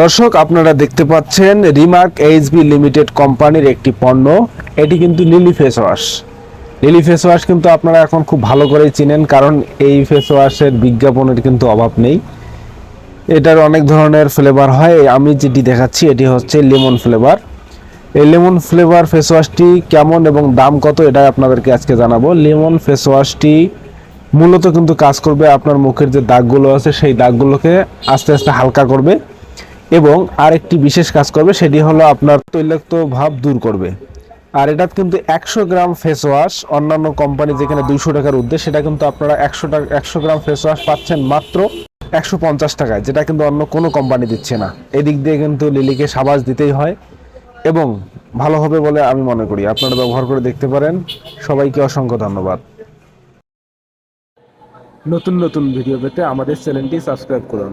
দর্শক, আপনারা দেখতে পাচ্ছেন রিমার্ক এইচবি লিমিটেড কোম্পানির একটি পণ্য। এটি কিন্তু Lily face wash Lily face wash কিন্তু আপনারা এখন খুব ভালো করেই চিনেন, কারণ এই ফেস ওয়াশের বিজ্ঞাপনের কিন্তু অভাব নেই। এটার অনেক ধরনের ফ্লেভার হয়। আমি যেটি দেখাচ্ছি, এটি হচ্ছে লেমন ফ্লেভার এই লেমন ফ্লেভার ফেস ওয়াশটি কেমন এবং দাম কত, এটা আপনাদেরকে আজকে জানাব। লেমন ফেস ওয়াশটি মূলত কিন্তু কাজ করবে আপনার মুখের যে দাগগুলো আছে, সেই দাগগুলোকে আস্তে আস্তে হালকা করবে। এবং আরেকটি বিশেষ কাজ করবে, সেটি হলো আপনার তৈলাক্ত ভাব দূর করবে। আর এটা কিন্তু একশো গ্রাম ফেস ওয়াশ অন্যান্য কোম্পানি যেখানে দুইশো টাকার উদ্দেশ্য, সেটা কিন্তু আপনারা একশো টাকা, একশো গ্রাম ফেস ওয়াশ পাচ্ছেন মাত্র একশো পঞ্চাশ টাকায়, যেটা কিন্তু অন্য কোনো কোম্পানি দিচ্ছে না। এদিক দিয়ে কিন্তু লিলিকে সাবাস দিতেই হয় এবং ভালো হবে বলে আমি মনে করি। আপনারা ব্যবহার করে দেখতে পারেন। সবাইকে অসংখ্য ধন্যবাদ। নতুন নতুন ভিডিও পেতে আমাদের চ্যানেলটি সাবস্ক্রাইব করুন।